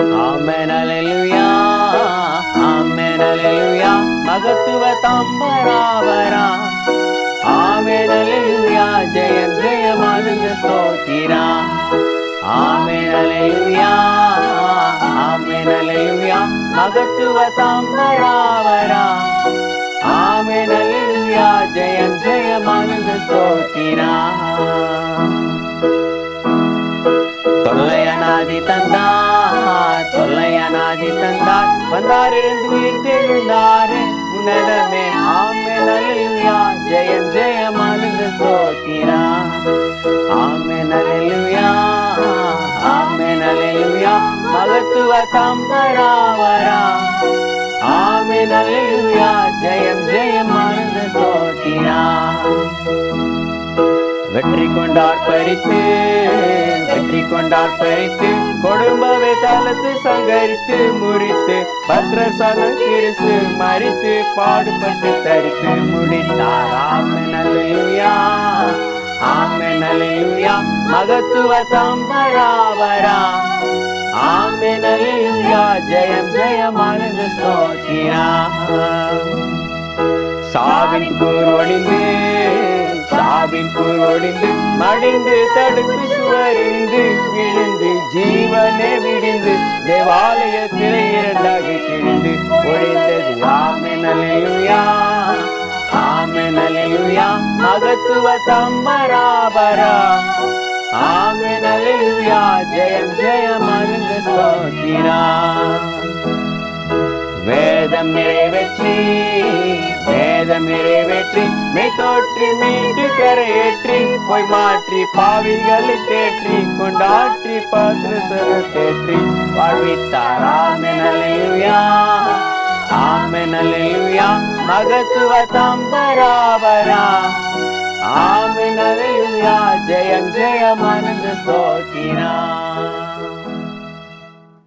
ஆமென் அல்லேலூயா ஆமென் அல்லேலூயா மகத்துவ தம்பராவரா. ஆமென் அல்லேலூயா ஜெயம் ஜெயம் ஆனந்த ஸ்தோத்திரா. ஆமென் அல்லேலூயா ஆமென் அல்லேலூயா மகத்துவ தம்பராவரா. ஆமென் அல்லேலூயா ஜெயம் ஜெயம் ஆனந்த ஸ்தோத்திரா. தொல்லையனாதி தந்தா. தொல்லையனாதி தந்தார். வந்தார் உயிர் தெழுந்தாரே உன்னதமே. ஆமே நல்லுயா ஜெயம் ஜெயம் ஆனந்த ஸ்தோத்திரா ஆமே நல்லுயா ஆமே நல்லுயா மகத்துவ தம்பராவரா ஆமே நல்லுயா ஜெயம் ஜெயம் வெற்றி கொண்டார் பறித்து வெற்றி கொண்டார் பறித்து கொடும்பவை தளத்து சங்கரித்து முறித்து பத்ரசன கிறிஸ்து மறித்து பாடுபட்டு தரித்து முடித்தார். ஆமென் அல்லேலூயா. ஆமென் அல்லேலூயா. மகத்துவ தம்பராவரா ஆமென் அல்லேலூயா. ஜெயம் ஜெயம் ஆனந்த ஸ்தோத்திரா. சாவின் கூர் ஒளிந்து ஆவின் கூர் மடிந்து தடுப்பு சுவரிந்து விழுந்து ஜீவனே விடிந்து தேவாலயத்தில் இரண்டாக கிழிந்து ஒழிந்தது. ஆமெனலையுயா ஆமெனலையுயா மகத்துவ தம்பராபரா ஆமெனலையுயா ஜெயம் ஜெயம் அருந்த ஸ்தோத்திரா. வேதம் நிறைவேற்றி நிறைவேற்றி மெய் தோற்றி மீண்டு கரையேற்றி போய் மாற்றி பாவிகளை தேற்றி கொண்டாற்றி பாத்திரசர தேற்றி. வாழ்வித்தார் ஆமெனலையுயா ஆமெனலையுயா மகத்துவ தம்பராவரா. ஆமெனலையுயா ஜெயம் ஜெயம் ஆனந்த ஸ்தோத்திரா.